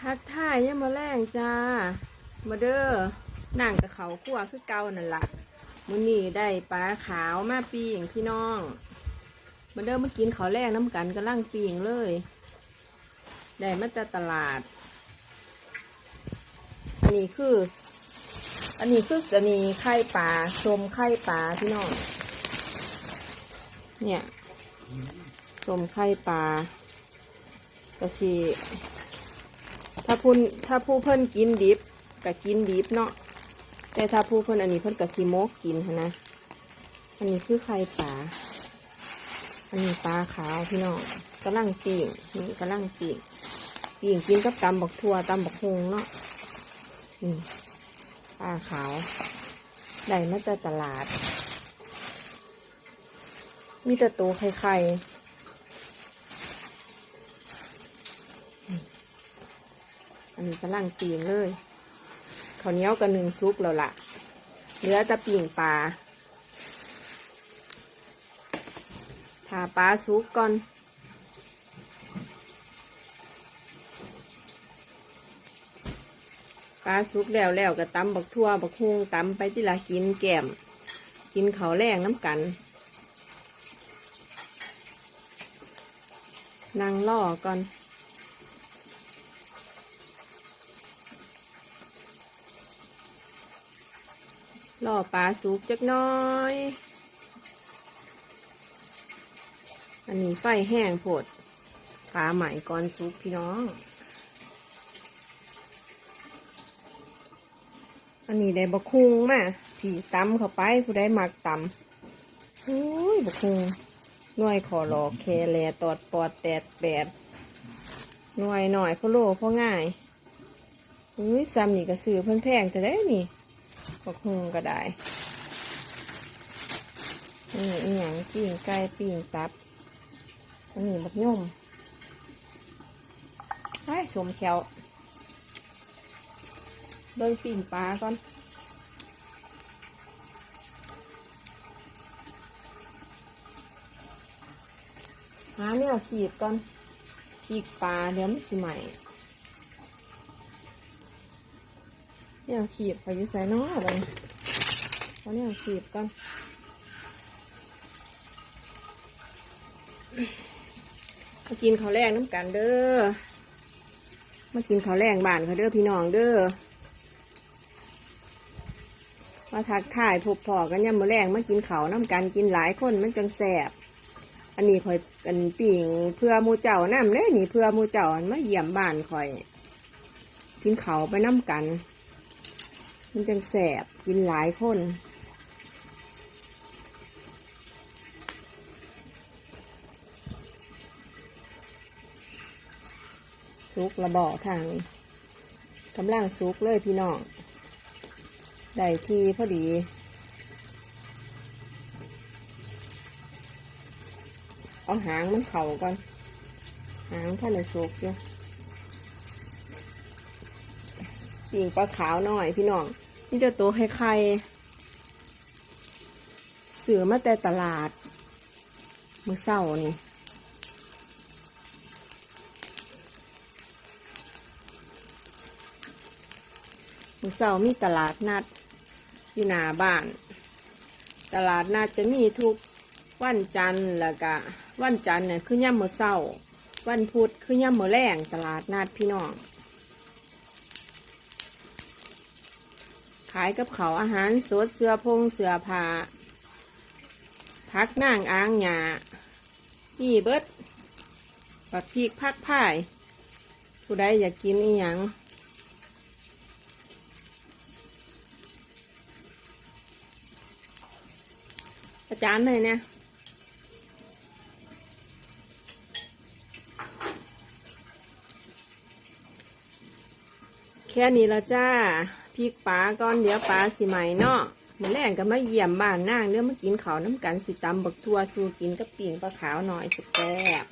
ทักท่ายยังมาแรงจ้า มาเด้อนั่งกับเขาขั่วคือเก่านั่นละมือนี้ได้ปลาขาวมาปีงพี่น้อง มาเด้อมากินเขาแรกน้ำกันกำลังปีงเลย ได้มาจากตลาด อันนี้คือ อันนี้คืออันนี้ไข่ปลาชมไข่ปลาพี่น้อง เนี่ยชมไข่ปลากระสี ถ้าพูนถ้าผู้เพิ่นกินดิบก็กินดิบเนาะแต่ถ้าผู้เพิ่นอันนี้เพิ่นกะสีโมกกินนะอันนี้คือไข่ปลาอันนี้ปลาขาวพี่น้องกำลังปีงนี่กำลังปีงปีงกินกับตำบักทั่วตำบักฮงเนาะนี่ปลาขาวได้มาจากตลาด มีแต่ตัวไข่ อันนี้กำลังปีงเลยข้าวเหนียวกับหนึ่งซุปแล้วล่ะเหลือแต่ปีงปลาทาปลาซุปก่อนปลาซุปแล้วแล้วก็ตำบักทั่วบักฮุงตำไปที่ละกินแก้ม กินเขาวแรงน้ำกัน นั่งล่อก่อน ล่อปลาสุกจักน้อย อันนี้ไฟแห้งโผดปลาใหม่ก่อนสุกพี่น้อง อันนี้ได้บะคุงมาผีตำเข้าไปผู้ใดมักตำอุ้ยบะคุงหน่วยขอหลอกแคแลตอดปอดแตดแปดหน่วยหน่อยเขาโลเพราะง่ายอุ้ยซ้ำนี่ก็ซื้อเพิ่นแพงแต่ได้นี่ บักฮุงก็ได้อันนี้อีหยังปิ้งไก่ปิ้งตับอันนี้บักย่มไอ้สมแขวเบิ่งปิ้งปลาก่อนหาเนี่ยขีดก่อนขีดปลาเดี๋ยวมันสิใหม่ เนี่ยขีดไปยิ่ใส่น้อเลยเอาเนี่ยขีดก่อนมากินข้าวแรงน้ำกันเด้อ มากินข้าวแรงบ้านเขาเด้อพี่น้องเด้อ มาทักทายพบพอกันย่ำมือแรงมากินข้าวน้ำกันกินหลายคนมันจังแสบ อันนี้ข่อยกันปิ่งเพื่อมูเจ้าน้ำเด้นี่เพื่อมูเจ้ามาเยี่ยมบ้านข่อย กินเขาวไปน้ำกัน มันจังแสบกินหลายคนซุกระบอกทางนี้กำลังซุกเลยพี่น้องได้ทีพอดีเอาหางมันเข่าก่อน หางท่านในสุกอยู่ ปิ่งปลาขาวหน่อยพี่น้องนี่จะตัวไข่ไข่เสือมาแต่ตลาด มือเศร้านี่มือเศร้ามีตลาดนัดอยู่หน้าบ้าน ตลาดนัดจะมีทุกวันจันทร์แล้วก็วันจันทร์เนี่ยคือย่ำมือเศร้า วันพุธคือย่ำมือแรงตลาดนัดพี่น้อง ขายกับเขาอาหารสดเสื้อพงเสื้อผ้าพักนั่งอ้างหยานี่เบิดปักพริกพักพ่าย ผู้ใดอยากกินอีหยังอาจารย์เลยเนี่ยแค่นี้ละจ้า พริกปลาก่อนเดี๋ยวปลาสิใหม่เนาะมาแล่งก็มาเยี่ยมบ้านนางเรื่องมากินข้าวน้ำกันสิตำบักทั่วสูกินกับปิ่งปลาขาวหน่อยแซ่บ